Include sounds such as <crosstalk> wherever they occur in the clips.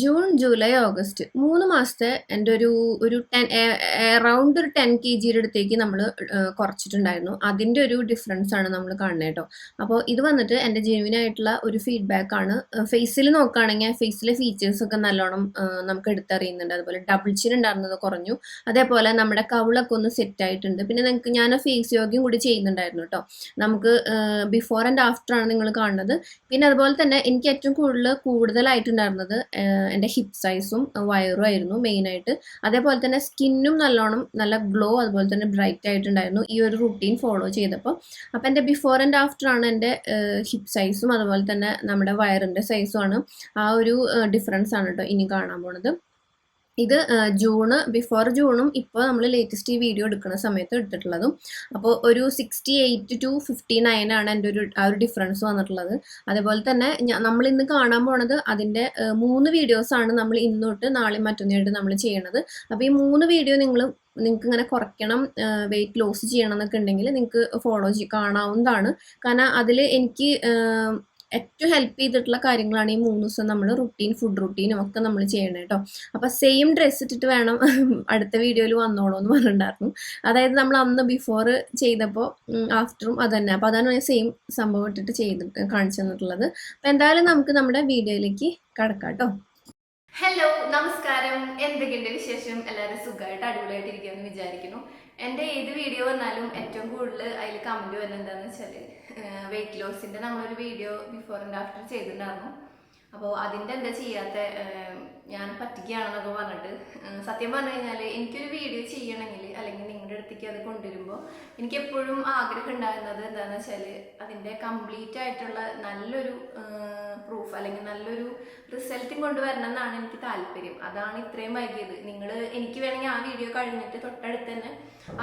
June July August മൂന്ന് മാസത്തെ എന്റെ ഒരു ഒരു ടെൻ അറൗണ്ട് ഒരു ടെൻ കെ ജിയുടെ അടുത്തേക്ക് നമ്മൾ കുറച്ചിട്ടുണ്ടായിരുന്നു. അതിന്റെ ഒരു ഡിഫറൻസ് ആണ് നമ്മൾ കാണുന്നത് കേട്ടോ. അപ്പോൾ ഇത് വന്നിട്ട് എന്റെ ജെനുവിൻ ആയിട്ടുള്ള ഒരു ഫീഡ്ബാക്ക് ആണ്. ഫേസിൽ നോക്കുകയാണെങ്കിൽ ഫേസിലെ ഫീച്ചേഴ്സ് ഒക്കെ നല്ലോണം നമുക്ക് എടുത്തറിയുന്നുണ്ട്. അതുപോലെ ഡബിൾ ചിൻ ഉണ്ടായിരുന്നത് കുറഞ്ഞു. അതേപോലെ നമ്മുടെ കവിളൊക്കെ ഒന്ന് സെറ്റ് ആയിട്ടുണ്ട്. പിന്നെ നിങ്ങൾക്ക് ഞാൻ ഫേസ് യോഗയും കൂടി ചെയ്യുന്നുണ്ടായിരുന്നു കേട്ടോ. നമുക്ക് ബിഫോർ ആൻഡ് ആഫ്റ്റർ ആണ് നിങ്ങൾ കാണുന്നത്. പിന്നെ അതുപോലെ തന്നെ എനിക്ക് ഏറ്റവും കൂടുതൽ കൂടുതലായിട്ടുണ്ടായിരുന്നത് എന്റെ ഹിപ് സൈസും വയറും ആയിരുന്നു മെയിനായിട്ട് അതേപോലെ തന്നെ സ്കിന്നും നല്ലോണം നല്ല ഗ്ലോ അതുപോലെ തന്നെ ബ്രൈറ്റ് ആയിട്ടുണ്ടായിരുന്നു. ഈ ഒരു റുട്ടീൻ ഫോളോ ചെയ്തപ്പോൾ. അപ്പോൾ എന്റെ ബിഫോർ ആൻഡ് ആഫ്റ്റർ ആണ് എന്റെ ഹിപ് സൈസും അതുപോലെ തന്നെ നമ്മുടെ വയറിന്റെ സൈസും ആണ് ആ ഒരു ഡിഫറൻസ് ആണ് കേട്ടോ ഇനി കാണാൻ പോണത്. ഇത് ജൂണ് ബിഫോർ ജൂണും ഇപ്പോൾ നമ്മൾ ലേറ്റസ്റ്റ് ഈ വീഡിയോ എടുക്കുന്ന സമയത്ത് എടുത്തിട്ടുള്ളതും. അപ്പോൾ ഒരു sixty eight to fifty nine ആണ് എന്റെ ഒരു ആ ഒരു ഡിഫറൻസ് വന്നിട്ടുള്ളത്. അതുപോലെ തന്നെ നമ്മൾ ഇന്ന് കാണാൻ പോണത് അതിന്റെ മൂന്ന് വീഡിയോസാണ് നമ്മൾ ഇന്നോട്ട് നാളെ മറ്റൊന്നായിട്ട് നമ്മൾ ചെയ്യണത്. അപ്പോൾ ഈ മൂന്ന് വീഡിയോ നിങ്ങൾ നിങ്ങൾക്ക് ഇങ്ങനെ കുറയ്ക്കണം വെയിറ്റ് ലോസ് ചെയ്യണം എന്നൊക്കെ ഉണ്ടെങ്കിൽ നിങ്ങൾക്ക് ഫോളോ ചെയ്യ കാണാവുന്നതാണ്. കാരണം അതിൽ എനിക്ക് ഏറ്റവും ഹെൽപ്പ് ചെയ്തിട്ടുള്ള കാര്യങ്ങളാണ് ഈ മൂന്ന് ദിവസം നമ്മൾ റുട്ടീൻ ഫുഡ് റുട്ടീനും ഒക്കെ നമ്മൾ ചെയ്യണം കേട്ടോ അപ്പൊ സെയിം ഡ്രസ്സ് ഇട്ടിട്ട് വേണം <laughs> അടുത്ത വീഡിയോയിൽ വന്നോളൂ എന്ന് പറഞ്ഞിട്ടുണ്ടായിരുന്നു. അതായത് നമ്മൾ അന്ന് ബിഫോർ ചെയ്തപ്പോൾ ആഫ്റ്ററും അത് തന്നെ അപ്പോൾ അതാണ് സെയിം സംഭവം ഇട്ടിട്ട് ചെയ്തിട്ട് കാണിച്ചു തന്നിട്ടുള്ളത്. അപ്പോൾ എന്തായാലും നമുക്ക് നമ്മുടെ വീഡിയോയിലേക്ക് കടക്കാം കേട്ടോ ഹലോ നമസ്കാരം. എന്തൊക്കെയുണ്ട് വിശേഷം? എല്ലാവരും സുഖമായിട്ട് അടിപൊളിയായിട്ട് ഇരിക്കുമെന്ന് വിചാരിക്കുന്നു. എന്റെ ഏത് വീഡിയോ വന്നാലും ഏറ്റവും കൂടുതൽ അതിൽ കമന്റ് വരുന്നത് എന്താണെന്ന് വെച്ചാൽ വെയിറ്റ് ലോസിന്റെ നമ്മളൊരു വീഡിയോ ബിഫോർ ആൻഡ് ആഫ്റ്റർ ചെയ്തിട്ടുണ്ടായിരുന്നു. അപ്പോൾ അതിന്റെ എന്താ ചെയ്യാത്ത ഞാൻ പറ്റിക്കുകയാണെന്നൊക്കെ പറഞ്ഞിട്ട് സത്യം പറഞ്ഞു കഴിഞ്ഞാൽ എനിക്കൊരു വീഡിയോ ചെയ്യണമെങ്കിൽ അല്ലെങ്കിൽ നിങ്ങളുടെ അടുത്തേക്ക് അത് കൊണ്ടുവരുമ്പോൾ എനിക്ക് എപ്പോഴും ആഗ്രഹം ഉണ്ടാകുന്നത് എന്താണെന്ന് വെച്ചാൽ അതിന്റെ കംപ്ലീറ്റ് ആയിട്ടുള്ള നല്ലൊരു പ്രൂഫ് അല്ലെങ്കിൽ നല്ലൊരു റിസൾട്ടും കൊണ്ടുവരണം എന്നാണ് എനിക്ക് താല്പര്യം. അതാണ് ഇത്രയും വൈകിയത്. നിങ്ങൾ എനിക്ക് വേണമെങ്കിൽ ആ വീഡിയോ കഴിഞ്ഞിട്ട് തൊട്ടടുത്ത് തന്നെ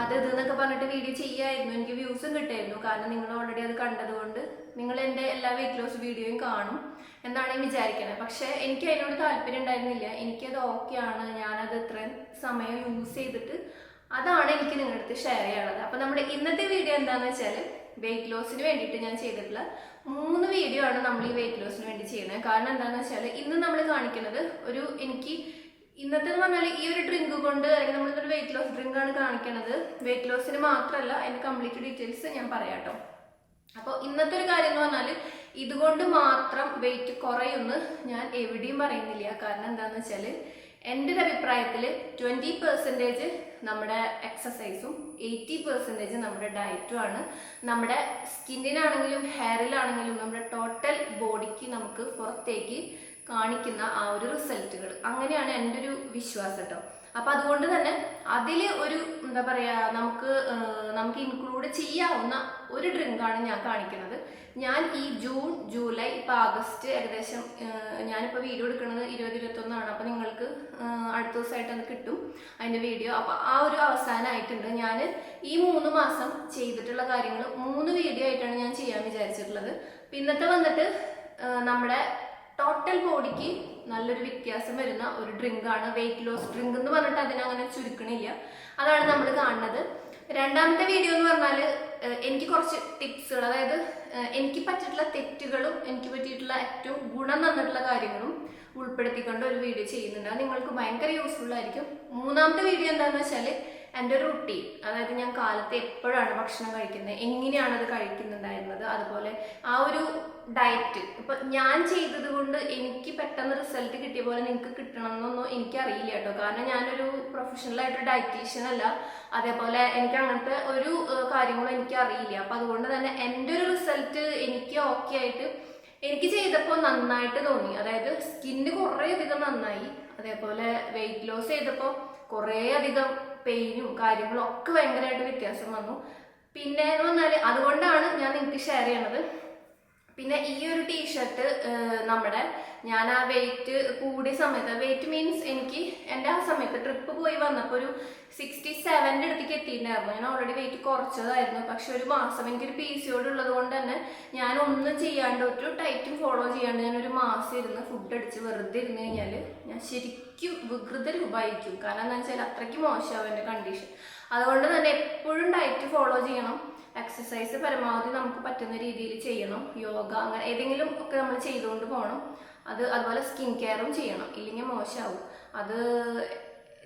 അത് ഇത് എന്നൊക്കെ പറഞ്ഞിട്ട് വീഡിയോ ചെയ്യായിരുന്നു. എനിക്ക് വ്യൂസും കിട്ടായിരുന്നു. കാരണം നിങ്ങൾ ഓൾറെഡി അത് കണ്ടതുകൊണ്ട് നിങ്ങൾ എന്റെ എല്ലാ വെയിറ്റ് ലോസ് വീഡിയോയും കാണും എന്നാണ് ഞാൻ വിചാരിക്കുന്നത് പക്ഷേ എനിക്ക് അതിനോട് താല്പര്യം ഉണ്ടായിരുന്നില്ല. എനിക്കത് ഓക്കെ ആണ്. ഞാനത് ഇത്രയും സമയം യൂസ് ചെയ്തിട്ട് അതാണ് എനിക്ക് നിങ്ങളുടെ അടുത്ത് ഷെയർ ചെയ്യാനുള്ളത്. അപ്പോൾ നമ്മുടെ ഇന്നത്തെ വീഡിയോ എന്താണെന്ന് വെച്ചാൽ വെയിറ്റ് ലോസിന് വേണ്ടിയിട്ട് ഞാൻ ചെയ്തിട്ടുള്ള മൂന്ന് വീഡിയോ ആണ് നമ്മൾ ഈ വെയിറ്റ് ലോസിന് വേണ്ടി ചെയ്യുന്നത്. കാരണം എന്താണെന്ന് വെച്ചാൽ ഇന്ന് നമ്മൾ കാണിക്കുന്നത് ഒരു എനിക്ക് ഇന്നത്തെ എന്ന് പറഞ്ഞാൽ ഈ ഒരു ഡ്രിങ്ക് കൊണ്ട് അല്ലെങ്കിൽ നമ്മളിതൊരു വെയിറ്റ് ലോസ് ഡ്രിങ്ക് ആണ് കാണിക്കുന്നത് വെയിറ്റ് ലോസിന് മാത്രമല്ല അതിന്റെ കംപ്ലീറ്റ് ഡീറ്റെയിൽസ് ഞാൻ പറയാം കേട്ടോ അപ്പോൾ ഇന്നത്തെ ഒരു കാര്യം എന്ന് പറഞ്ഞാൽ ഇതുകൊണ്ട് മാത്രം വെയിറ്റ് കുറയുമെന്ന് ഞാൻ എവിടെയും പറയുന്നില്ല. കാരണം എന്താണെന്ന് വെച്ചാൽ എന്റെ ഒരു അഭിപ്രായത്തിൽ ട്വന്റി പെർസെന്റേജ് നമ്മുടെ എക്സസൈസും എയ്റ്റി പെർസെന്റേജ് നമ്മുടെ ഡയറ്റും ആണ്. നമ്മുടെ സ്കിന്നിനാണെങ്കിലും ഹെയറിലാണെങ്കിലും നമ്മുടെ ടോട്ടൽ ബോഡിക്ക് നമുക്ക് പുറത്തേക്ക് കാണിക്കുന്ന ആ ഒരു റിസൾട്ടുകൾ. അങ്ങനെയാണ് എന്റെ ഒരു വിശ്വാസം കേട്ടോ അപ്പൊ അതുകൊണ്ട് തന്നെ അതിൽ ഒരു എന്താ പറയാ നമുക്ക് നമുക്ക് ഇൻക്ലൂഡ് ചെയ്യാവുന്ന ഒരു ഡ്രിങ്കാണ് ഞാൻ കാണിക്കുന്നത്. ഞാൻ ഈ ജൂൺ ജൂലൈ ഇപ്പൊ ആഗസ്റ്റ് ഏകദേശം ഞാനിപ്പോൾ ഞാനിപ്പോ വീഡിയോ എടുക്കുന്നത് ഇരുപത് ഇരുപത്തൊന്നാണ്. അപ്പൊ നിങ്ങൾക്ക് അടുത്ത ദിവസമായിട്ട് അത് കിട്ടും അതിന്റെ വീഡിയോ അപ്പൊ ആ ഒരു അവസാനമായിട്ടുണ്ട് ഞാൻ ഈ മൂന്ന് മാസം ചെയ്തിട്ടുള്ള കാര്യങ്ങൾ മൂന്ന് വീഡിയോ ആയിട്ടാണ് ഞാൻ ചെയ്യാൻ വിചാരിച്ചിട്ടുള്ളത്. പിന്നത്തെ വന്നിട്ട് നമ്മുടെ ടോട്ടൽ ബോഡിക്ക് നല്ലൊരു വ്യത്യാസം വരുന്ന ഒരു ഡ്രിങ്ക് ആണ് വെയിറ്റ് ലോസ് ഡ്രിങ്ക് എന്ന് പറഞ്ഞിട്ട് അതിനങ്ങനെ ചുരുക്കണില്ല. അതാണ് നമ്മൾ കാണുന്നത്. രണ്ടാമത്തെ വീഡിയോ എന്ന് പറഞ്ഞാൽ എനിക്ക് കുറച്ച് ടിപ്സുകൾ അതായത് എനിക്ക് പറ്റിയിട്ടുള്ള തെറ്റുകളും എനിക്ക് പറ്റിയിട്ടുള്ള ഏറ്റവും ഗുണം തന്നിട്ടുള്ള കാര്യങ്ങളും ഉൾപ്പെടുത്തിക്കൊണ്ട് ഒരു വീഡിയോ ചെയ്യുന്നുണ്ട്. അത് നിങ്ങൾക്ക് ഭയങ്കര യൂസ്ഫുൾ ആയിരിക്കും. മൂന്നാമത്തെ വീഡിയോ എന്താണെന്ന് വെച്ചാൽ എന്റെ ഒരു റുട്ടീൻ അതായത് ഞാൻ കാലത്ത് എപ്പോഴാണ് ഭക്ഷണം കഴിക്കുന്നത്? എങ്ങനെയാണ് അത് കഴിക്കുന്നുണ്ടായിരുന്നത്? അതുപോലെ ആ ഒരു ഡയറ്റ് ഇപ്പൊ ഞാൻ ചെയ്തത് കൊണ്ട് എനിക്ക് പെട്ടെന്ന് റിസൾട്ട് കിട്ടിയ പോലെ നിങ്ങൾക്ക് കിട്ടണമെന്നൊന്നും എനിക്കറിയില്ല കേട്ടോ. കാരണം ഞാനൊരു പ്രൊഫഷണൽ ആയിട്ട് ഡയറ്റീഷ്യൻ അല്ല. അതേപോലെ എനിക്ക് അങ്ങനത്തെ ഒരു കാര്യങ്ങളും എനിക്ക് അറിയില്ല അപ്പൊ അതുകൊണ്ട് തന്നെ എന്റെ ഒരു റിസൾട്ട് എനിക്ക് ഓക്കെ ആയിട്ട് എനിക്ക് ചെയ്തപ്പോൾ നന്നായിട്ട് തോന്നി. അതായത് സ്കിന്ന് കുറേ അധികം നന്നായി. അതേപോലെ വെയിറ്റ് ലോസ് ചെയ്തപ്പോൾ കുറേ അധികം പെയിനും കാര്യങ്ങളും ഒക്കെ ഭയങ്കരമായിട്ട് വ്യത്യാസം വന്നു. പിന്നെ എന്ന് പറഞ്ഞാൽ അതുകൊണ്ടാണ് ഞാൻ നിങ്ങൾക്ക് ഷെയർ ചെയ്യണത്. പിന്നെ ഈ ഒരു ടീഷർട്ട് നമ്മുടെ ഞാൻ ആ വെയിറ്റ് കൂടിയ സമയത്ത് വെയിറ്റ് മീൻസ് എനിക്ക് എന്റെ ആ സമയത്ത് ട്രിപ്പ് പോയി വന്നപ്പോൾ ഒരു സിക്സ്റ്റി സെവന്റെ അടുത്തേക്ക് എത്തിയിട്ടുണ്ടായിരുന്നു. ഞാൻ ഓൾറെഡി വെയിറ്റ് കുറച്ചതായിരുന്നു. പക്ഷെ ഒരു മാസം എനിക്കൊരു പി സി ഓട് ഉള്ളത് കൊണ്ട് തന്നെ ഞാൻ ഒന്നും ചെയ്യാണ്ട് ഒരു ടൈറ്റും ഫോളോ ചെയ്യാണ്ട് ഞാൻ ഒരു മാസം ഇരുന്ന് ഫുഡ് അടിച്ച് വെറുതെ ഇരുന്ന് കഴിഞ്ഞാൽ ഞാൻ ശരിക്കും വികൃത രൂപമായിരിക്കും. കാരണം എന്താ വെച്ചാൽ അത്രയ്ക്ക് മോശമാവും എന്റെ കണ്ടീഷൻ അതുകൊണ്ട് തന്നെ എപ്പോഴും ഡയറ്റ് ഫോളോ ചെയ്യണം. എക്സസൈസ് പരമാവധി നമുക്ക് പറ്റുന്ന രീതിയിൽ ചെയ്യണം. യോഗ അങ്ങനെ ഏതെങ്കിലും ഒക്കെ നമ്മൾ ചെയ്തുകൊണ്ട് പോകണം അത് അതുപോലെ സ്കിൻ കെയറും ചെയ്യണം. ഇല്ലെങ്കിൽ മോശമാവും. അത്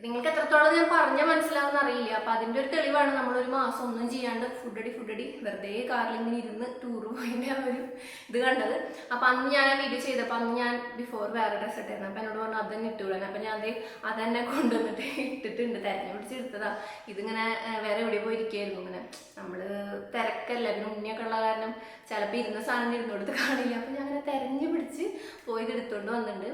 നിങ്ങൾക്ക് എത്രത്തോളം ഞാൻ പറഞ്ഞ മനസ്സിലാവുന്ന അറിയില്ല. അപ്പൊ അതിന്റെ ഒരു തെളിവാണ് നമ്മൾ ഒരു മാസം ഒന്നും ചെയ്യാണ്ട് ഫുഡടി ഫുഡടി വെറുതെ കാറിൽ ഇങ്ങനെ ഇരുന്ന് ടൂർ പോയതിന്റെ ആ ഒരു ഇത് കണ്ടത്. അപ്പൊ അന്ന് ഞാൻ ആ വീഡിയോ ചെയ്തപ്പോൾ അന്ന് ഞാൻ ബിഫോർ വേറെ ഡ്രസ്സ് ഇട്ടായിരുന്നു അപ്പൊ എന്നോട് പറഞ്ഞു അതന്നെ ഇട്ടുകൂടാൻ അപ്പൊ ഞാൻ അത് അതന്നെ കൊണ്ടുവന്നിട്ട് ഇട്ടിട്ടുണ്ട്. തെരഞ്ഞു പിടിച്ചെടുത്തതാ ഇതിങ്ങനെ വേറെ എവിടെ പോയിരിക്കായിരുന്നു ഇങ്ങനെ. നമ്മൾ തിരക്കല്ല. പിന്നെ മുന്നേയൊക്കെ ഉള്ള കാരണം ചിലപ്പോൾ ഇരുന്ന സാധനം ഇരുന്നോടത്ത് കാണില്ല. അപ്പൊ ഞാൻ അങ്ങനെ തെരഞ്ഞു പിടിച്ച് പോയത് എടുത്തോണ്ട് വന്നിട്ടുണ്ട്.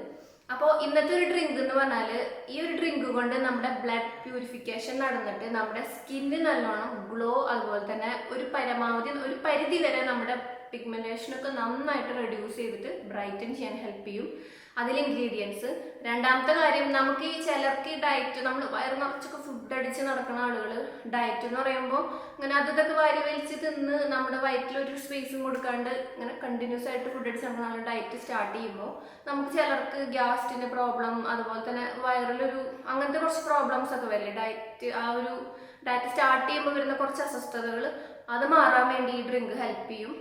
അപ്പോൾ ഇന്നത്തെ ഒരു ഡ്രിങ്ക് എന്ന് പറഞ്ഞാൽ ഈ ഒരു ഡ്രിങ്ക് കൊണ്ട് നമ്മുടെ ബ്ലഡ് പ്യൂരിഫിക്കേഷൻ നടന്നിട്ട് നമ്മുടെ സ്കിന്ന് നല്ലോണം ഗ്ലോ അതുപോലെ തന്നെ ഒരു പരമാവധി ഒരു പരിധി വരെ നമ്മുടെ പിഗ്മെന്റേഷൻ ഒക്കെ നന്നായിട്ട് റെഡ്യൂസ് ചെയ്തിട്ട് ബ്രൈറ്റൻ ചെയ്യാൻ ഹെൽപ്പ് ചെയ്യും. അതിൽ ഇൻഗ്രീഡിയൻസ് രണ്ടാമത്തെ കാര്യം നമുക്ക് ഈ ചിലർക്ക് ഈ ഡയറ്റ് നമ്മൾ വയറ് നിറച്ചൊക്കെ ഫുഡ് അടിച്ച് നടക്കുന്ന ആളുകൾ ഡയറ്റ് എന്ന് പറയുമ്പോൾ ഇങ്ങനെ അത് ഇതൊക്കെ വാരി വലിച്ച് തിന്ന് നമ്മുടെ വയറ്റിൽ ഒരു സ്പേസും കൊടുക്കാണ്ട് ഇങ്ങനെ കണ്ടിന്യൂസ് ആയിട്ട് ഫുഡ് അടിച്ച് നടക്കുന്ന ആൾ ഡയറ്റ് സ്റ്റാർട്ട് ചെയ്യുമ്പോൾ നമുക്ക് ചിലർക്ക് ഗ്യാസ്റ്റിന്റെ പ്രോബ്ലം അതുപോലെ തന്നെ വയറിലൊരു അങ്ങനത്തെ കുറച്ച് പ്രോബ്ലംസ് ഒക്കെ വരില്ലേ? ഡയറ്റ് ആ ഒരു ഡയറ്റ് സ്റ്റാർട്ട് ചെയ്യുമ്പോൾ വരുന്ന കുറച്ച് അസ്വസ്ഥതകൾ അത് മാറാൻ വേണ്ടി ഈ ഡ്രിങ്ക് ഹെൽപ്പ് ചെയ്യും.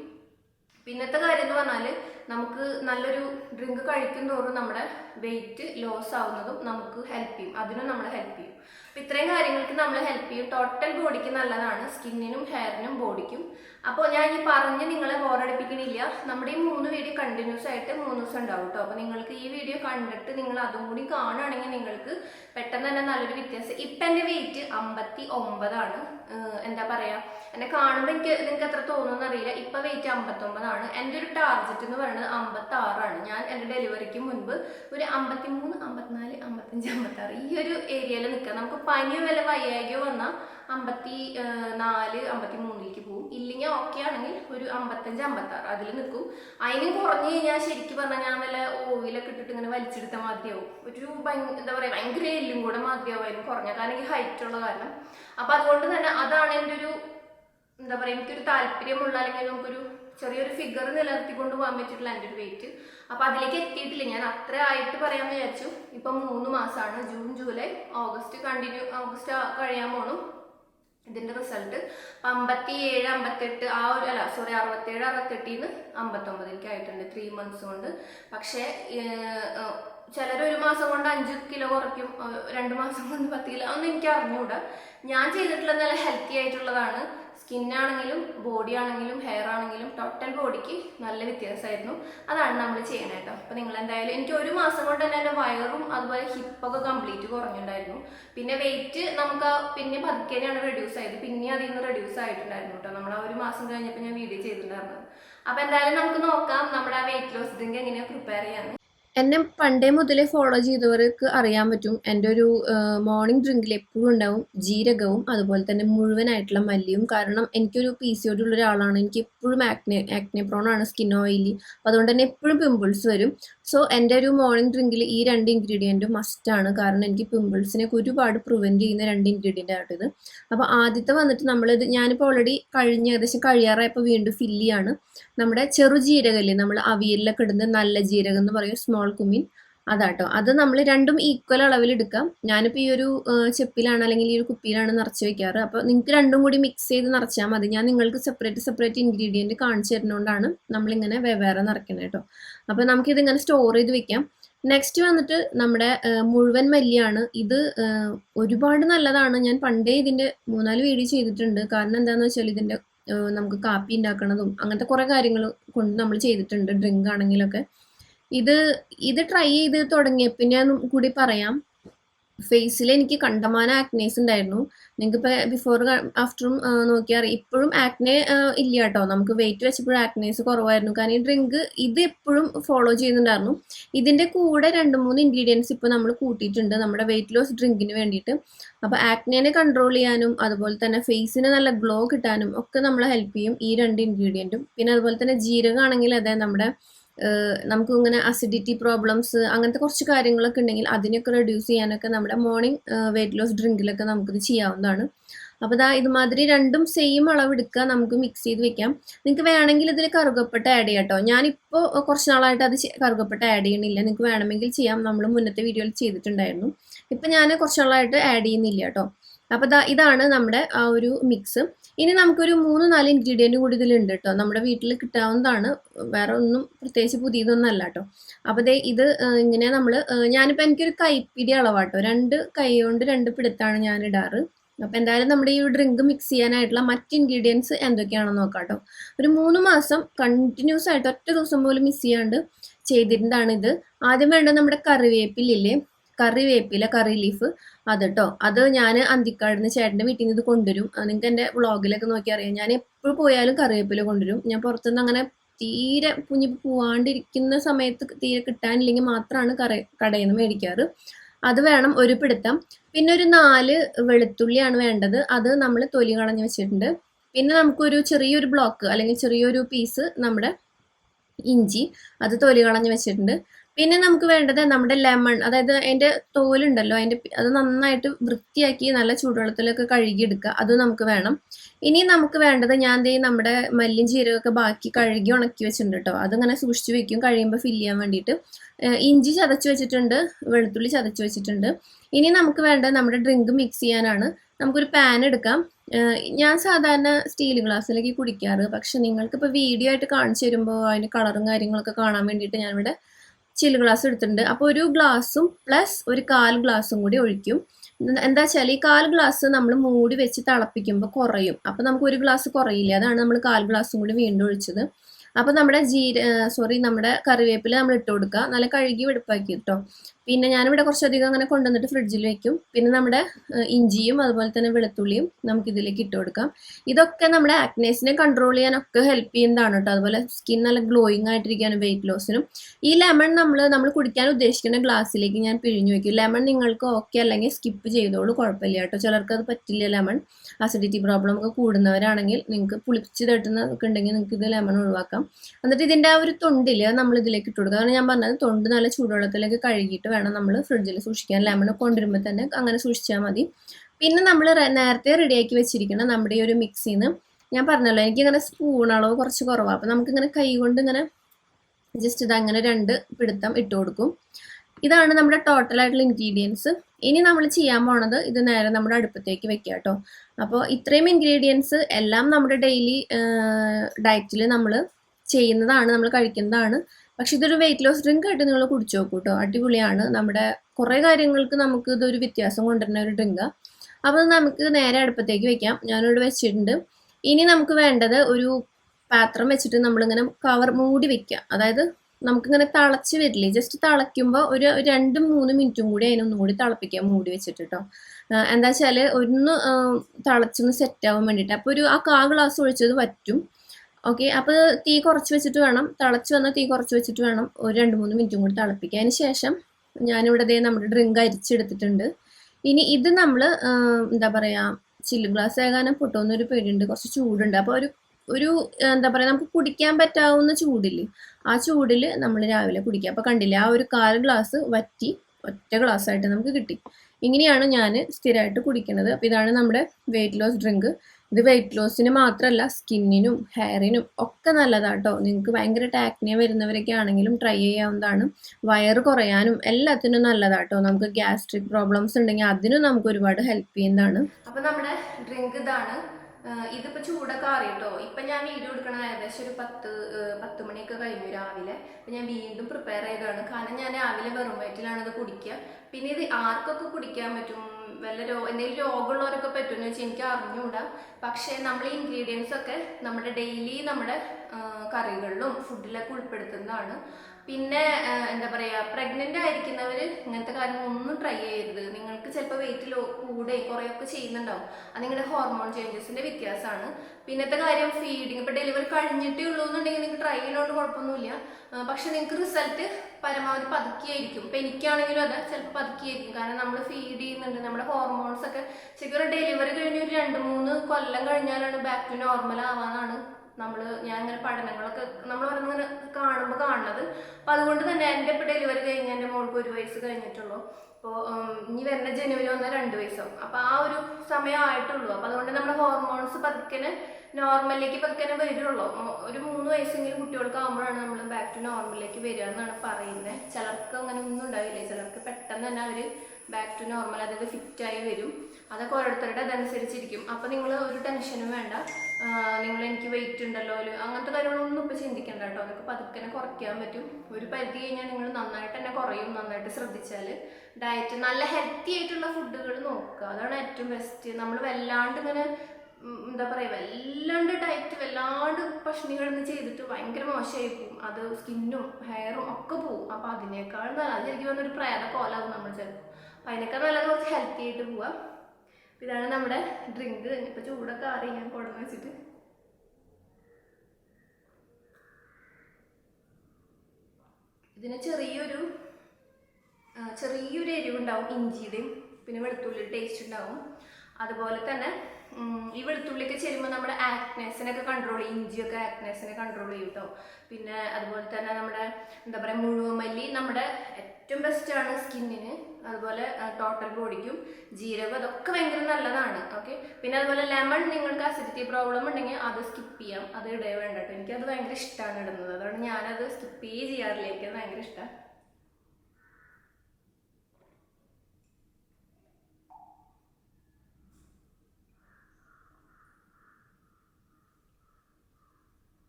പിന്നത്തെ കാര്യം എന്ന് പറഞ്ഞാൽ നമുക്ക് നല്ലൊരു ഡ്രിങ്ക് കഴിക്കും തോറും നമ്മുടെ വെയിറ്റ് ലോസ് ആവുന്നതും നമുക്ക് ഹെൽപ്പ് ചെയ്യും. അതിനും നമ്മൾ ഹെൽപ്പ് ചെയ്യും. അപ്പം ഇത്രയും കാര്യങ്ങൾക്ക് നമ്മൾ ഹെൽപ്പ് ചെയ്യും. ടോട്ടൽ ബോഡിക്ക് നല്ലതാണ്. സ്കിന്നിനും ഹെയറിനും ബോഡിക്കും അപ്പോൾ ഞാൻ ഈ പറഞ്ഞ് നിങ്ങളെ ബോറടിപ്പിക്കണില്ല നമ്മുടെ ഈ മൂന്ന് വീഡിയോ കണ്ടിന്യൂസ് ആയിട്ട് മൂന്ന് ദിവസം ഉണ്ടാവും കേട്ടോ അപ്പോൾ നിങ്ങൾക്ക് ഈ വീഡിയോ കണ്ടിട്ട് നിങ്ങൾ അതും കൂടി കാണുകയാണെങ്കിൽ നിങ്ങൾക്ക് പെട്ടെന്ന് തന്നെ നല്ലൊരു വ്യത്യാസം. ഇപ്പം എന്റെ വെയിറ്റ് അമ്പത്തി ഒമ്പതാണ്. എന്താ പറയാ? എന്നെ കാണുമ്പോൾ എനിക്ക് നിങ്ങൾക്ക് എത്ര തോന്നുന്നു അറിയില്ല. ഇപ്പൊ വെയിറ്റ് അമ്പത്തൊമ്പതാണ്. എന്റെ ഒരു ടാർഗറ്റ് എന്ന് പറയുന്നത് അമ്പത്തി ആറാണ് ഞാൻ എന്റെ ഡെലിവറിക്ക് മുൻപ് ഒരു അമ്പത്തി മൂന്ന് അമ്പത്തിനാല് അമ്പത്തഞ്ച് അമ്പത്തി ആറ് ഈ ഒരു ഏരിയയിൽ നിൽക്കാം നമുക്ക് പനിയോ വല്ല വയ്യാകിയോ വന്നാൽ അമ്പത്തി നാല് അമ്പത്തി മൂന്നിലേക്ക് പോകും ഇല്ലെങ്കിൽ ഓക്കെ ആണെങ്കിൽ ഒരു അമ്പത്തഞ്ച് അമ്പത്തി ആറ് അതിൽ നിൽക്കും അതിനും കുറഞ്ഞു കഴിഞ്ഞാൽ ശരിക്കും പറഞ്ഞാൽ ഞാൻ വല്ല ഓയിലൊക്കെ ഇട്ടിട്ട് ഇങ്ങനെ വലിച്ചെടുത്ത മാതിരിയാവും. ഒരു എന്താ പറയുക ഭയങ്കര എല്ലും കൂടെ മാതിരിയാവും. അതിന് കുറഞ്ഞ കാരണം ഈ ഹൈറ്റ് ഉള്ള കാരണം. അപ്പൊ അതുകൊണ്ട് തന്നെ അതാണ് എന്റെ ഒരു എന്താ പറയുക എനിക്കൊരു താല്പര്യമുള്ള അല്ലെങ്കിൽ നമുക്കൊരു ചെറിയൊരു ഫിഗർ നിലനിർത്തിക്കൊണ്ട് പോകാൻ പറ്റിയിട്ടുള്ള എന്റെ ഒരു വെയിറ്റ് അപ്പൊ അതിലേക്ക് എത്തിയിട്ടില്ല. ഞാൻ അത്ര ആയിട്ട് പറയാമെന്ന് വിചാരിച്ചു. ഇപ്പൊ മൂന്ന് മാസമാണ് June July August continue August കഴിയാൻ പോണു. ഇതിന്റെ റിസൾട്ട് അമ്പത്തി ഏഴ് അമ്പത്തെട്ട് ആ ഒരു അല്ല സോറി അറുപത്തേഴ് അറുപത്തെട്ടിൽ നിന്ന് അമ്പത്തൊമ്പതിലേക്ക് ആയിട്ടുണ്ട് ത്രീ മന്ത്സ് കൊണ്ട്. പക്ഷേ ചിലർ ഒരു മാസം കൊണ്ട് അഞ്ച് കിലോ കുറയ്ക്കും. രണ്ട് മാസം കൊണ്ട് പത്ത് കിലോ അതൊന്നും എനിക്ക് അറിഞ്ഞുകൂടാ ഞാൻ ചെയ്തിട്ടുള്ളത് നല്ല ഹെൽത്തി ആയിട്ടുള്ളതാണ്. സ്കിന്നാണെങ്കിലും ബോഡി ആണെങ്കിലും ഹെയർ ആണെങ്കിലും ടോട്ടൽ ബോഡിക്ക് നല്ല വ്യത്യാസമായിരുന്നു. അതാണ് നമ്മൾ ചെയ്യണത് കേട്ടോ അപ്പോൾ നിങ്ങൾ എന്തായാലും എനിക്ക് ഒരു മാസം കൊണ്ട് തന്നെ എന്റെ വയറും അതുപോലെ ഹിപ്പൊക്കെ കംപ്ലീറ്റ് കുറഞ്ഞിട്ടുണ്ടായിരുന്നു. പിന്നെ വെയിറ്റ് നമുക്ക് പിന്നെ പതുക്കേനെയാണ് റെഡ്യൂസ് ആയത്. പിന്നെ അതിൽ നിന്ന് റെഡ്യൂസ് ആയിട്ടുണ്ടായിരുന്നു കേട്ടോ നമ്മൾ ആ ഒരു മാസം കഴിഞ്ഞപ്പോൾ ഞാൻ വീഡിയോ ചെയ്തിട്ടുണ്ടായിരുന്നത്. അപ്പോൾ എന്തായാലും നമുക്ക് നോക്കാം നമ്മുടെ ആ വെയിറ്റ് ലോസ് ഡ്രിങ്ക് എങ്ങനെയാണ് പ്രിപ്പയർ ചെയ്യാന്ന്. എന്നെ പണ്ടേ മുതലേ ഫോളോ ചെയ്തവർക്ക് അറിയാൻ പറ്റും. എന്റെ ഒരു മോർണിംഗ് ഡ്രിങ്കിൽ എപ്പോഴും ഉണ്ടാവും ജീരകവും അതുപോലെ തന്നെ മുഴുവനായിട്ടുള്ള മല്ലിയും. കാരണം എനിക്കൊരു പി സി ഉള്ള ഒരാളാണ്. എനിക്ക് എപ്പോഴും ആക്നെ ആക്നെ പ്രോണാണ് സ്കിൻ ഓയിലി അപ്പോൾ അതുകൊണ്ട് തന്നെ എപ്പോഴും പിമ്പിൾസ് വരും. സോ എന്റെ ഒരു മോർണിംഗ് ഡ്രിങ്കിൽ ഈ രണ്ട് ഇൻഗ്രീഡിയന്റും മസ്റ്റാണ് കാരണം എനിക്ക് പിമ്പിൾസിനെ ഒരുപാട് പ്രിവെന്റ് ചെയ്യുന്ന രണ്ട് ഇൻഗ്രീഡിയന്റ് ആയിട്ടിത് അപ്പോൾ ആദ്യത്തെ വന്നിട്ട് നമ്മളിത് ഞാനിപ്പോൾ ഓൾറെഡി കഴിഞ്ഞ ഏകദേശം കഴിയാറായപ്പോൾ വീണ്ടും ഫില്ലിയാണ് നമ്മുടെ ചെറുജീരകല്ലേ നമ്മൾ അവിയലിലൊക്കെ ഇടുന്ന നല്ല ജീരകം എന്ന് പറയും സ്മോൾ കുമിൻ. അതാട്ടോ. അത് നമ്മൾ രണ്ടും ഈക്വൽ അളവിൽ എടുക്കാം. ഞാനിപ്പോൾ ഈ ഒരു ചെപ്പിലാണ് അല്ലെങ്കിൽ ഈ ഒരു കുപ്പിയിലാണ് നിറച്ച് വെക്കാറ്. അപ്പോൾ നിങ്ങൾക്ക് രണ്ടും കൂടി മിക്സ് ചെയ്ത് നിറച്ചാൽ മതി. ഞാൻ നിങ്ങൾക്ക് സെപ്പറേറ്റ് സെപ്പറേറ്റ് ഇൻഗ്രീഡിയന്റ് കാണിച്ചു തരുന്നതുകൊണ്ടാണ് നമ്മളിങ്ങനെ വെവ്വേറെ നിറയ്ക്കുന്നത് കേട്ടോ അപ്പോൾ നമുക്കിതിങ്ങനെ സ്റ്റോർ ചെയ്ത് വെക്കാം. നെക്സ്റ്റ് വന്നിട്ട് നമ്മുടെ മുഴുവൻ മല്ലിയാണ്. ഇത് ഒരുപാട് നല്ലതാണ്. ഞാൻ പണ്ടേ ഇതിന്റെ മൂന്നാൽ വീഡിയോ ചെയ്തിട്ടുണ്ട്. കാരണം എന്താണെന്ന് വെച്ചാൽ ഇതിന്റെ നമുക്ക് കാപ്പി ഉണ്ടാക്കണതും അങ്ങനത്തെ കുറേ കാര്യങ്ങൾ കൊണ്ട് നമ്മൾ ചെയ്തിട്ടുണ്ട്. ഡ്രിങ്ക് ആണെങ്കിലൊക്കെ. ഇത് ഇത് ട്രൈ ചെയ്ത് തുടങ്ങിയപ്പോൾ ഞാൻ കൂടി പറയാം. ഫേസിൽ എനിക്ക് കണ്ടമാന ആക്നേസ് ഉണ്ടായിരുന്നു. നിങ്ങൾക്ക് ഇപ്പോൾ ബിഫോർ ആഫ്റ്ററും നോക്കിയാൽ ഇപ്പോഴും ആക്നെ ഇല്ല കേട്ടോ. നമുക്ക് വെയിറ്റ് വെച്ചപ്പോഴും ആക്നേസ് കുറവായിരുന്നു. കാരണം ഈ ഡ്രിങ്ക് ഇത് എപ്പോഴും ഫോളോ ചെയ്യുന്നുണ്ടായിരുന്നു. ഇതിന്റെ കൂടെ രണ്ട് മൂന്ന് ഇൻഗ്രീഡിയൻസ് ഇപ്പോൾ നമ്മൾ കൂട്ടിയിട്ടുണ്ട് നമ്മുടെ വെയിറ്റ് ലോസ് ഡ്രിങ്കിന് വേണ്ടിയിട്ട്. അപ്പോൾ ആക്നേനെ കൺട്രോൾ ചെയ്യാനും അതുപോലെ തന്നെ ഫേസിന് നല്ല ഗ്ലോ കിട്ടാനും ഒക്കെ നമ്മളെ ഹെൽപ്പ് ചെയ്യും ഈ രണ്ട് ഇൻഗ്രീഡിയന്റും പിന്നെ അതുപോലെ തന്നെ ജീരകമാണെങ്കിൽ അതെ നമ്മുടെ നമുക്ക് ഇങ്ങനെ അസിഡിറ്റി പ്രോബ്ലംസ് അങ്ങനത്തെ കുറച്ച് കാര്യങ്ങളൊക്കെ ഉണ്ടെങ്കിൽ അതിനൊക്കെ റെഡ്യൂസ് ചെയ്യാനൊക്കെ നമ്മുടെ മോർണിംഗ് വെയിറ്റ് ലോസ് ഡ്രിങ്കിലൊക്കെ നമുക്കിത് ചെയ്യാവുന്നതാണ്. അപ്പോൾ ദാ ഇതുമാതിരി രണ്ടും സെയിം അളവ് എടുക്കുക നമുക്ക് മിക്സ് ചെയ്ത് വെക്കാം. നിങ്ങൾക്ക് വേണമെങ്കിൽ ഇതിൽ കറുകപ്പട്ട ആഡ് ചെയ്യാം കേട്ടോ ഞാനിപ്പോൾ കുറച്ച് നാളായിട്ട് അത് കറുകപ്പട്ട ആഡ് ചെയ്യണില്ല നിങ്ങൾക്ക് വേണമെങ്കിൽ ചെയ്യാം. നമ്മൾ മുന്നത്തെ വീഡിയോയിൽ ചെയ്തിട്ടുണ്ടായിരുന്നു. ഇപ്പം ഞാൻ കുറച്ച് നാളായിട്ട് ആഡ് ചെയ്യുന്നില്ല കേട്ടോ അപ്പോൾ ഇതാണ് നമ്മുടെ ആ ഒരു മിക്സ് ഇനി നമുക്കൊരു മൂന്ന് നാല് ഇൻഗ്രീഡിയന്റ് കൂടി ഇതിലുണ്ട് കേട്ടോ നമ്മുടെ വീട്ടിൽ കിട്ടാവുന്നതാണ്. വേറെ ഒന്നും പ്രത്യേകിച്ച് പുതിയതൊന്നും അല്ല കേട്ടോ അപ്പോൾ ദേ ഇത് ഇങ്ങനെ നമ്മൾ ഞാനിപ്പോൾ എനിക്കൊരു കൈപ്പിടി അളവാട്ടോ. രണ്ട് കൈ കൊണ്ട് രണ്ട് പിടുത്താണ് ഞാൻ ഇടാറ്. അപ്പോൾ എന്തായാലും നമ്മുടെ ഈ ഡ്രിങ്ക് മിക്സ് ചെയ്യാനായിട്ടുള്ള മറ്റ് ഇൻഗ്രീഡിയൻസ് എന്തൊക്കെയാണെന്ന് നോക്കാം കേട്ടോ ഒരു മൂന്ന് മാസം കണ്ടിന്യൂസ് ആയിട്ട് ഒറ്റ ദിവസം പോലും മിസ് ചെയ്യാണ്ട് ചെയ്തിരുന്നതാണ് ഇത് ആദ്യം വേണ്ടത് നമ്മുടെ കറിവേപ്പിലില്ലേ? കറിവേപ്പില കറി ലീഫ് അത് കേട്ടോ അത് ഞാൻ അന്തിക്കാടിന്ന് ചേട്ടന്റെ വീട്ടിൽ നിന്ന് ഇത് കൊണ്ടുവരും. നിങ്ങൾക്ക് എന്റെ വ്ളോഗിലൊക്കെ നോക്കി അറിയാം. ഞാൻ എപ്പോൾ പോയാലും കറിവേപ്പില കൊണ്ടുവരും. ഞാൻ പുറത്തുനിന്ന് അങ്ങനെ തീരെ കുഞ്ഞി പോവാണ്ടിരിക്കുന്ന സമയത്ത് തീരെ കിട്ടാനില്ലെങ്കിൽ മാത്രമാണ് കറി കടയിൽ നിന്ന് മേടിക്കാറ്. അത് വേണം ഒരു പിടുത്തം. പിന്നെ ഒരു നാല് വെളുത്തുള്ളിയാണ് വേണ്ടത്. അത് നമ്മൾ തൊലി കളഞ്ഞ് വെച്ചിട്ടുണ്ട്. പിന്നെ നമുക്കൊരു ചെറിയൊരു ബ്ലോക്ക് അല്ലെങ്കിൽ ചെറിയൊരു പീസ് നമ്മുടെ ഇഞ്ചി അത് തൊലി കളഞ്ഞ് വെച്ചിട്ടുണ്ട്. പിന്നെ നമുക്ക് വേണ്ടത് നമ്മുടെ ലെമൺ അതായത് അതിന്റെ തോലുണ്ടല്ലോ അതിന്റെ അത് നന്നായിട്ട് വൃത്തിയാക്കി നല്ല ചൂടുവെള്ളത്തിലൊക്കെ കഴുകിയെടുക്കുക. അത് നമുക്ക് വേണം. ഇനി നമുക്ക് വേണ്ടത് ഞാൻ ദേ നമ്മുടെ മല്ലിയും ജീരകമൊക്കെ ബാക്കി കഴുകി ഉണക്കി വെച്ചിട്ടുണ്ട് കേട്ടോ. അതങ്ങനെ സൂക്ഷിച്ചു വെക്കും. കഴിയുമ്പോൾ ഫില്ല് ചെയ്യാൻ വേണ്ടിയിട്ട്. ഇഞ്ചി ചതച്ച് വെച്ചിട്ടുണ്ട്. വെളുത്തുള്ളി ചതച്ച് വെച്ചിട്ടുണ്ട്. ഇനി നമുക്ക് വേണ്ടത് നമ്മുടെ ഡ്രിങ്ക് മിക്സ് ചെയ്യാനാണ്. നമുക്കൊരു പാൻ എടുക്കാം. ഞാൻ സാധാരണ സ്റ്റീൽ ഗ്ലാസ്സിലേക്ക് കുടിക്കാറ്. പക്ഷെ നിങ്ങൾക്കിപ്പോൾ വീഡിയോ ആയിട്ട് കാണിച്ചു തരുമ്പോൾ അതിന്റെ കളറും കാര്യങ്ങളൊക്കെ കാണാൻ വേണ്ടിയിട്ട് ഞാനിവിടെ ചില്ല് ഗ്ലാസ് എടുത്തിട്ടുണ്ട്. അപ്പോൾ ഒരു ഗ്ലാസും പ്ലസ് ഒരു കാൽ ഗ്ലാസും കൂടി ഒഴിക്കും. എന്താ- വെച്ചാൽ ഈ കാൽ ഗ്ലാസ് നമ്മൾ മൂടി വെച്ച് തിളപ്പിക്കുമ്പോൾ കുറയും. അപ്പോൾ നമുക്ക് ഒരു ഗ്ലാസ് കുറയില്ല. അതാണ് നമ്മൾ കാൽ ഗ്ലാസും കൂടി വീണ്ടും ഒഴിച്ചത്. അപ്പോൾ നമ്മുടെ ജീര സോറി നമ്മുടെ കറിവേപ്പില നമ്മൾ ഇട്ട് കൊടുക്കുക. നല്ല കഴുകി വെടുപ്പാക്കി കേട്ടോ പിന്നെ ഞാനിവിടെ കുറച്ചധികം അങ്ങനെ കൊണ്ടുവന്നിട്ട് ഫ്രിഡ്ജിൽ വെക്കും. പിന്നെ നമ്മുടെ ഇഞ്ചിയും അതുപോലെ തന്നെ വെളുത്തുള്ളിയും നമുക്ക് ഇതിലേക്ക് ഇട്ട് കൊടുക്കാം. ഇതൊക്കെ നമ്മുടെ ആക്നേസിനെ കൺട്രോൾ ചെയ്യാനൊക്കെ ഹെൽപ്പ് ചെയ്യുന്നതാണ് കേട്ടോ. അതുപോലെ സ്കിൻ നല്ല ഗ്ലോയിങ് ആയിട്ടിരിക്കാനും വെയിറ്റ് ലോസിനും ഈ ലെമൺ നമ്മൾ നമ്മൾ കുടിക്കാൻ ഉദ്ദേശിക്കുന്ന ഗ്ലാസ്സിലേക്ക് ഞാൻ പിഴിഞ്ഞു വെക്കും. ലെമൺ നിങ്ങൾക്ക് ഓക്കെ അല്ലെങ്കിൽ സ്കിപ്പ് ചെയ്തോളൂ കുഴപ്പമില്ല കേട്ടോ. ചിലർക്ക് അത് പറ്റില്ല ലെമൺ അസിഡിറ്റി പ്രോബ്ലം ഒക്കെ കൂടുന്നവരാണെങ്കിൽ നിങ്ങൾക്ക് പുളിപ്പിച്ച് തട്ടുന്നതൊക്കെ ഉണ്ടെങ്കിൽ നിങ്ങൾക്ക് ഇത് ലെമൺ ഒഴിവാക്കാം. എന്നിട്ട് ഇതിന്റെ ആ ഒരു തൊണ്ടിൽ നമ്മൾ ഇതിലേക്ക് ഇട്ട് കൊടുക്കുക കാരണം ഞാൻ പറഞ്ഞത് തൊണ്ട് നല്ല ചൂടുവെള്ളത്തിലേക്ക് കഴുകിയിട്ട് വേണം നമ്മൾ ഫ്രിഡ്ജിൽ സൂക്ഷിക്കാൻ. ലെമൺ കൊണ്ടുവരുമ്പോൾ തന്നെ അങ്ങനെ സൂക്ഷിച്ചാൽ മതി. പിന്നെ നമ്മൾ നേരത്തെ റെഡിയാക്കി വെച്ചിരിക്കണം നമ്മുടെ ഈ ഒരു മിക്സിയിൽ നിന്ന് ഞാൻ പറഞ്ഞല്ലോ എനിക്കിങ്ങനെ സ്പൂൺ അളവ് കുറച്ച് കുറവാണ് അപ്പോൾ നമുക്കിങ്ങനെ കൈ കൊണ്ട് ഇങ്ങനെ ജസ്റ്റ് ഇത് അങ്ങനെ രണ്ട് പിടുത്തം ഇട്ട് കൊടുക്കും. ഇതാണ് നമ്മുടെ ടോട്ടൽ ആയിട്ടുള്ള ഇൻഗ്രീഡിയൻസ് ഇനി നമ്മൾ ചെയ്യാൻ പോണത് ഇത് നേരെ നമ്മുടെ അടുപ്പത്തേക്ക് വെക്കുക കേട്ടോ അപ്പോൾ ഇത്രയും ഇൻഗ്രീഡിയൻസ് എല്ലാം നമ്മുടെ ഡെയിലി ഡയറ്റിൽ നമ്മൾ ചെയ്യുന്നതാണ് നമ്മൾ കഴിക്കുന്നതാണ്. പക്ഷെ ഇതൊരു വെയിറ്റ് ലോസ് ഡ്രിങ്ക് ആയിട്ട് നിങ്ങൾ കുടിച്ചു നോക്കൂ കേട്ടോ അടിപൊളിയാണ്. നമ്മുടെ കുറേ കാര്യങ്ങൾക്ക് നമുക്ക് ഇതൊരു വ്യത്യാസം കൊണ്ടുവരുന്ന ഒരു ഡ്രിങ്ക് അപ്പോൾ നമുക്ക് നേരെ അടുപ്പത്തേക്ക് വെക്കാം. ഞാനിവിടെ വെച്ചിട്ടുണ്ട്. ഇനി നമുക്ക് വേണ്ടത് ഒരു പാത്രം വെച്ചിട്ട് നമ്മളിങ്ങനെ കവർ മൂടി വെക്കാം അതായത് നമുക്കിങ്ങനെ തിളച്ച് വരില്ലേ? ജസ്റ്റ് തിളയ്ക്കുമ്പോൾ ഒരു രണ്ടും മൂന്ന് മിനിറ്റും കൂടി അതിനൊന്നും കൂടി തിളപ്പിക്കാം മൂടി വെച്ചിട്ട് കേട്ടോ എന്താ വെച്ചാൽ ഒന്ന് തിളച്ചൊന്ന് സെറ്റ് ആവാൻ വേണ്ടിയിട്ട്. അപ്പോൾ ഒരു ആ കാ ഗ്ലാസ് ഒഴിച്ചത് വറ്റും. ഓക്കെ അപ്പോൾ തീ കുറച്ച് വെച്ചിട്ട് വേണം. തിളച്ച് വന്ന തീ കുറച്ച് വെച്ചിട്ട് വേണം. ഒരു രണ്ട് മൂന്ന് മിനിറ്റും കൂടി തിളപ്പിക്കുക അതിന് ശേഷം ഞാനിവിടെ ദേ നമ്മുടെ ഡ്രിങ്ക് അരിച്ചെടുത്തിട്ടുണ്ട്. ഇനി ഇത് നമ്മൾ എന്താ പറയുക ചില്ല് ഗ്ലാസ് ആകാനും പൊട്ടുമെന്നൊരു പേടിയുണ്ട്. കുറച്ച് ചൂടുണ്ട്. അപ്പോൾ ഒരു ഒരു എന്താ പറയുക നമുക്ക് കുടിക്കാൻ പറ്റാവുന്ന ചൂടില്ലേ? ആ ചൂടിൽ നമ്മൾ രാവിലെ കുടിക്കുക അപ്പോൾ കണ്ടില്ലേ ആ ഒരു കാൽ ഗ്ലാസ് വറ്റി ഒറ്റ ഗ്ലാസ് ആയിട്ട് നമുക്ക് കിട്ടി. ഇങ്ങനെയാണ് ഞാൻ സ്ഥിരമായിട്ട് കുടിക്കുന്നത് അപ്പോൾ ഇതാണ് നമ്മുടെ വെയിറ്റ് ലോസ് ഡ്രിങ്ക് ഇത് വെയിറ്റ് ലോസിന് മാത്രമല്ല സ്കിന്നിനും ഹെയറിനും ഒക്കെ നല്ലതാട്ടോ. നിങ്ങൾക്ക് ഭയങ്കര ടാക്നിയ വരുന്നവരൊക്കെ ആണെങ്കിലും ട്രൈ ചെയ്യാവുന്നതാണ്. വയറ് കുറയാനും എല്ലാത്തിനും നല്ലതാട്ടോ. നമുക്ക് ഗ്യാസ്ട്രിക് പ്രോബ്ലംസ് ഉണ്ടെങ്കിൽ അതിനും നമുക്ക് ഒരുപാട് ഹെൽപ്പ് ചെയ്യുന്നതാണ്. അപ്പോൾ നമ്മുടെ ഡ്രിങ്ക് ഇതാണ്. ഇതിപ്പോൾ ചൂടൊക്കെ അറിയട്ടോ ഇപ്പം ഞാൻ വീഡിയോ എടുക്കണത് ഏകദേശം ഒരു പത്ത് പത്ത് മണിയൊക്കെ കഴിഞ്ഞു രാവിലെ. അപ്പം ഞാൻ വീണ്ടും പ്രിപ്പയർ ചെയ്തതാണ്. കാരണം ഞാൻ രാവിലെ വെറും വയറ്റിലാണ് ഇത് കുടിക്കുക. പിന്നെ ഇത് ആർക്കൊക്കെ കുടിക്കാൻ പറ്റും? വല്ല രോ എന്തെങ്കിലും രോഗമുള്ളവരൊക്കെ പറ്റുമെന്ന് വെച്ചാൽ എനിക്ക് അറിഞ്ഞുകൂടാ പക്ഷേ നമ്മൾ ഈ ഇൻഗ്രീഡിയൻസ് ഒക്കെ നമ്മുടെ ഡെയിലി നമ്മുടെ കറികളിലും ഫുഡിലൊക്കെ ഉൾപ്പെടുത്തുന്നതാണ്. പിന്നെ എന്താ പറയുക പ്രഗ്നന്റ് ആയിരിക്കുന്നവർ ഇങ്ങനത്തെ കാര്യങ്ങളൊന്നും ട്രൈ ചെയ്യരുത്. നിങ്ങൾക്ക് ചിലപ്പോൾ വെയിറ്റ് ലോ കൂടെ കുറേയൊക്കെ ചെയ്യുന്നുണ്ടാവും. അത് നിങ്ങളുടെ ഹോർമോൺ ചേഞ്ചസിന്റെ വ്യത്യാസമാണ്. പിന്നത്തെ കാര്യം ഫീഡിങ് ഇപ്പോൾ ഡെലിവറി കഴിഞ്ഞിട്ടേ ഉള്ളൂ എന്നുണ്ടെങ്കിൽ നിങ്ങൾക്ക് ട്രൈ ചെയ്യുന്നതുകൊണ്ട് കുഴപ്പമൊന്നുമില്ല. പക്ഷെ നിങ്ങൾക്ക് റിസൾട്ട് പരമാവധി പതുക്കിയായിരിക്കും. ഇപ്പം എനിക്കാണെങ്കിലും അത് ചിലപ്പോൾ പതുക്കിയായിരിക്കും. കാരണം നമ്മൾ ഫീഡ് ചെയ്യുന്നുണ്ട്. നമ്മുടെ ഹോർമോൺസ് ഒക്കെ ശരിക്കും ഒരു ഡെലിവറി കഴിഞ്ഞ് ഒരു രണ്ട് മൂന്ന് കൊല്ലം കഴിഞ്ഞാലാണ് ബാക്ക് ടു നോർമൽ ആവാന്നാണ് നമ്മൾ ഞാൻ ഇങ്ങനെ പഠനങ്ങളൊക്കെ നമ്മൾ പറയുന്നത് കാണുമ്പോൾ കാണുന്നത്. അപ്പം അതുകൊണ്ട് തന്നെ എന്റെ ഇപ്പോൾ ഡെലിവറി കഴിഞ്ഞ് എന്റെ മോൾക്ക് ഒരു വയസ്സ് കഴിഞ്ഞിട്ടുള്ളൂ. അപ്പോൾ ഇനി വരുന്ന ജനുവരി വന്നാൽ രണ്ട് വയസ്സാവും. അപ്പോൾ ആ ഒരു സമയമായിട്ടുള്ളൂ. അപ്പോൾ അതുകൊണ്ട് നമ്മുടെ ഹോർമോൺസ് പതുക്കനെ നോർമലിലേക്ക് പതുക്കനെ വരുള്ളൂ. ഒരു മൂന്ന് വയസ്സെങ്കിലും കുട്ടികൾക്ക് ആകുമ്പോഴാണ് നമ്മൾ ബാക്ക് ടു നോർമലിലേക്ക് വരിക എന്നാണ് പറയുന്നത് ചിലർക്ക് അങ്ങനെ ഒന്നും ഉണ്ടാവില്ല. ചിലർക്ക് പെട്ടെന്ന് തന്നെ അവർ ബാക്ക് ടു നോർമൽ അതായത് ഫിറ്റായി വരും. അതൊക്കെ ഓരോരുത്തരുടെ അതനുസരിച്ചിരിക്കും അപ്പോൾ നിങ്ങൾ ഒരു ടെൻഷനും വേണ്ട. നിങ്ങൾ എനിക്ക് വെയിറ്റ് ഉണ്ടല്ലോ അങ്ങനത്തെ കാര്യങ്ങളൊന്നും ഇപ്പോൾ ചിന്തിക്കേണ്ട കേട്ടോ. അതൊക്കെ പതുക്കെ കുറയ്ക്കാൻ പറ്റും. ഒരു പരിധി കഴിഞ്ഞാൽ നിങ്ങൾ നന്നായിട്ട് തന്നെ കുറയും നന്നായിട്ട് ശ്രദ്ധിച്ചാൽ ഡയറ്റ് നല്ല ഹെൽത്തി ആയിട്ടുള്ള ഫുഡുകൾ നോക്കുക. അതാണ് ഏറ്റവും ബെസ്റ്റ് നമ്മൾ വല്ലാണ്ട് ഇങ്ങനെ എന്താ പറയുക വല്ലാണ്ട് ഡയറ്റ് വല്ലാണ്ട് ഭക്ഷണികളൊന്നും ചെയ്തിട്ട് ഭയങ്കര മോശമായി പോകും അത് സ്കിന്നും ഹെയറും ഒക്കെ പോകും അപ്പോൾ അതിനേക്കാൾ നല്ല ശരിക്കും പറഞ്ഞൊരു പ്രേത കോലാവും നമ്മൾ ചിലപ്പോൾ അപ്പോൾ അതിനേക്കാൾ നല്ലത് കുറച്ച് ഹെൽത്തി ആയിട്ട് പോവാം. ഇതാണ് നമ്മുടെ ഡ്രിങ്ക് ഇപ്പൊ ചൂടൊക്കെ ആറി ഞാൻ കൊടുന്ന് വെച്ചിട്ട്. ഇതിന് ചെറിയൊരു ചെറിയൊരു എരിവുണ്ടാവും. ഇഞ്ചിയുടെയും പിന്നെ വെളുത്തുള്ളിയുടെ ടേസ്റ്റ് ഉണ്ടാവും. അതുപോലെ തന്നെ ഈ വെളുത്തുള്ളിയൊക്കെ ചേരുമ്പോൾ നമ്മുടെ ആക്നെസിനൊക്കെ കൺട്രോൾ ചെയ്യും. ഇഞ്ചിയൊക്കെ ആക്നെസിനെ കൺട്രോൾ ചെയ്യും കേട്ടോ പിന്നെ അതുപോലെ തന്നെ നമ്മുടെ എന്താ പറയുക മുഴുവൻ മല്ലി നമ്മുടെ ഏറ്റവും ബെസ്റ്റ് ആണ് സ്കിന്നിന് അതുപോലെ ടോട്ടൽ ബോഡിക്കും ജീരകം അതൊക്കെ ഭയങ്കര നല്ലതാണ്. ഓക്കെ പിന്നെ അതുപോലെ ലെമൺ നിങ്ങൾക്ക് അസിഡിറ്റി പ്രോബ്ലം ഉണ്ടെങ്കിൽ അത് സ്കിപ്പ് ചെയ്യാം. അത് ഇടേ വേണ്ട കേട്ടോ എനിക്കത് ഭയങ്കര ഇഷ്ടമാണ് ഇടുന്നത്. അതുകൊണ്ട് ഞാനത് സ്കിപ്പ് ചെയ്യാറില്ല. എനിക്കത് ഭയങ്കര ഇഷ്ടമാണ്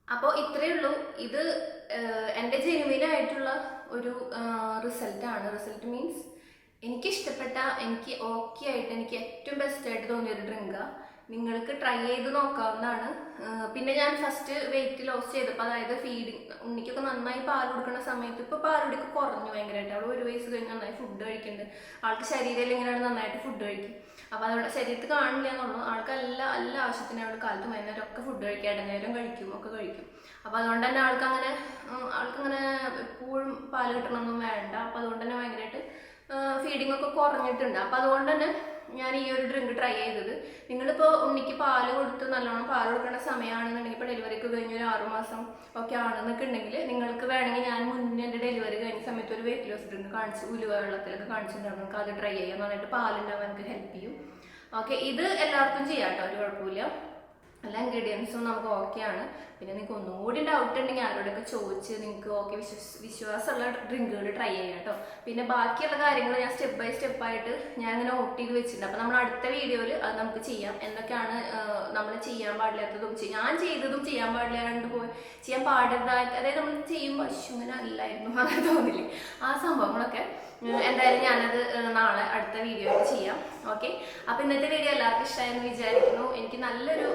അപ്പോൾ ഇത്രയേ ഉള്ളൂ. ഇത് എന്റെ ജെനുവിൻ ആയിട്ടുള്ള ഒരു റിസൾട്ടാണ് റിസൾട്ട് മീൻസ് എനിക്ക് ഇഷ്ടപ്പെട്ട എനിക്ക് ഓക്കെ ആയിട്ട് എനിക്ക് ഏറ്റവും ബെസ്റ്റ് ആയിട്ട് തോന്നിയ ഡ്രിങ്കാണ് നിങ്ങൾക്ക് ട്രൈ ചെയ്ത് നോക്കാവുന്നതാണ്. പിന്നെ ഞാൻ ഫസ്റ്റ് വെയിറ്റ് ലോസ് ചെയ്തപ്പോൾ അതായത് ഫീഡിങ് ഉണ്ണിക്കൊക്കെ നന്നായി പാൽ കൊടുക്കുന്ന സമയത്ത് ഇപ്പോൾ പാൽ കുടിക്ക് കുറഞ്ഞു ഭയങ്കരമായിട്ട് അവൾ ഒരു വയസ്സ് കഴിഞ്ഞ് നന്നായി ഫുഡ് കഴിക്കുന്നുണ്ട് ആൾക്ക് ശരീരം ഇങ്ങനെയാണ് നന്നായിട്ട് ഫുഡ് കഴിക്കും. അപ്പോൾ അതവിടെ ശരീരത്തിൽ കാണില്ല എന്നുള്ളൂ ആൾക്ക് എല്ലാ എല്ലാ ആവശ്യത്തിനും അവൾ കാലത്ത് വൈകുന്നേരം ഒക്കെ ഫുഡ് കഴിക്കും. ഇടനേരം കഴിക്കും ഒക്കെ കഴിക്കും. അപ്പോൾ അതുകൊണ്ട് തന്നെ ആൾക്ക് അങ്ങനെ ആൾക്കങ്ങനെ എപ്പോഴും പാൽ കിട്ടണമെന്നും വേണ്ട. അപ്പോൾ അതുകൊണ്ട് തന്നെ ഭയങ്കരമായിട്ട് ഫീഡിങ് ഒക്കെ കുറഞ്ഞിട്ടുണ്ട്. അപ്പോൾ അതുകൊണ്ട് തന്നെ ഞാൻ ഈ ഒരു ഡ്രിങ്ക് ട്രൈ ചെയ്തത്. നിങ്ങളിപ്പോൾ ഉണ്ണിക്ക് പാൽ കൊടുത്ത് നല്ലോണം പാൽ കൊടുക്കേണ്ട സമയമാണെന്നുണ്ടെങ്കിൽ ഇപ്പോൾ ഡെലിവറിക്ക് കഴിഞ്ഞ ഒരു ആറുമാസം ഒക്കെ ആണെന്നൊക്കെ ഉണ്ടെങ്കിൽ നിങ്ങൾക്ക് വേണമെങ്കിൽ ഞാൻ മുന്നേ എന്റെ ഡെലിവറി കഴിഞ്ഞ സമയത്ത് ഒരു വെയിറ്റ് ലോസ് ഡ്രിങ്ക് കാണിച്ച് ഉലുവ വെള്ളത്തിലൊക്കെ കാണിച്ചിട്ടുണ്ടാവും നിങ്ങൾക്ക് അത് ട്രൈ ചെയ്യാൻ നന്നായിട്ട് പാലുണ്ടാവാൻ എനിക്ക് ഹെൽപ്പ് ചെയ്യും. ഓക്കെ ഇത് എല്ലാവർക്കും ചെയ്യാം കേട്ടോ ഒരു കുഴപ്പമില്ല എല്ലാ ഇൻഗ്രീഡിയൻസും നമുക്ക് ഓക്കെ ആണ്. പിന്നെ നിങ്ങൾക്ക് ഒന്നും കൂടി ഡൗട്ട് ഉണ്ടെങ്കിൽ ആരോടൊക്കെ ചോദിച്ച് നിങ്ങൾക്ക് ഓക്കെ വിശ്വസ് വിശ്വാസമുള്ള ഡ്രിങ്കുകൾ ട്രൈ ചെയ്യാം കേട്ടോ. പിന്നെ ബാക്കിയുള്ള കാര്യങ്ങൾ ഞാൻ സ്റ്റെപ്പ് ബൈ സ്റ്റെപ്പ് ആയിട്ട് ഞാൻ ഇങ്ങനെ നോട്ട് ചെയ്ത് വെച്ചിട്ടുണ്ട്. അപ്പോൾ നമ്മൾ അടുത്ത വീഡിയോയിൽ അത് നമുക്ക് ചെയ്യാം. എന്തൊക്കെയാണ് നമ്മൾ ചെയ്യാൻ പാടില്ലാത്തതും ഞാൻ ചെയ്തതും ചെയ്യാൻ പാടില്ലാണ്ട് പോയി ചെയ്യാൻ പാടില്ലാത്ത അതായത് നമ്മൾ ചെയ്യുമ്പോൾ അശ്ശു ഇങ്ങനെ അല്ലായിരുന്നു <laughs> അങ്ങനെ തോന്നില്ലേ? ആ സംഭവങ്ങളൊക്കെ എന്തായാലും ഞാനത് നാളെ അടുത്ത വീഡിയോയിൽ ചെയ്യാം. ഓക്കെ അപ്പോൾ ഇന്നത്തെ വീഡിയോ എല്ലാവർക്കും ഇഷ്ടമായെന്ന് വിചാരിക്കുന്നു. എനിക്ക് നല്ലൊരു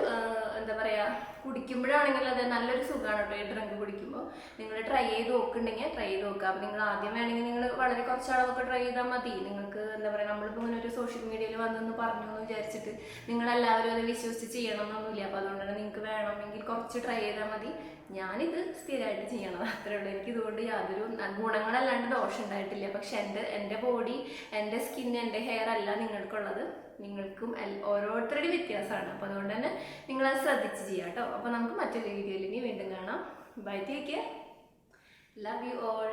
എന്താ പറയുക കുടിക്കുമ്പോഴാണെങ്കിൽ അത് നല്ലൊരു സുഖമാണ് കേട്ടോ ഈ ഡ്രിങ്ക് കുടിക്കുമ്പോൾ നിങ്ങൾ ട്രൈ ചെയ്ത് നോക്കുന്നുണ്ടെങ്കിൽ ട്രൈ ചെയ്ത് നോക്കുക. അപ്പോൾ നിങ്ങൾ ആദ്യം വേണമെങ്കിൽ നിങ്ങൾ വളരെ കുറച്ച് അളവൊക്കെ ട്രൈ ചെയ്താൽ മതി. നിങ്ങൾക്ക് എന്താ പറയുക നമ്മളിപ്പോൾ ഇങ്ങനെ ഒരു സോഷ്യൽ മീഡിയയിൽ വന്നെന്ന് പറഞ്ഞു എന്ന് വിചാരിച്ചിട്ട് നിങ്ങളെല്ലാവരും അത് വിശ്വസിച്ച് ചെയ്യണം എന്നൊന്നുമില്ല അപ്പോൾ അതുകൊണ്ട് തന്നെ നിങ്ങൾക്ക് വേണമെങ്കിൽ കുറച്ച് ട്രൈ ചെയ്താൽ മതി. ഞാനിത് സ്ഥിരമായിട്ട് ചെയ്യണം. അത്രേ ഉള്ളൂ. എനിക്ക് ഇതുകൊണ്ട് യാതൊരു ഗുണങ്ങളല്ലാണ്ട് ദോഷം ഉണ്ടായിട്ടില്ല. പക്ഷെ എന്റെ എന്റെ ബോഡി എന്റെ സ്കിൻ എന്റെ ഹെയർ അല്ല നിങ്ങൾക്കുള്ളത്. നിങ്ങൾക്കും ഓരോരുത്തരുടെയും വ്യത്യാസമാണ്. അപ്പോൾ അതുകൊണ്ട് തന്നെ നിങ്ങളത് ശ്രദ്ധിച്ച് ചെയ്യാം കേട്ടോ. അപ്പോൾ നമുക്ക് മറ്റൊരു വീഡിയോയിൽ ഇനി വീണ്ടും കാണാം. Bye take care love you all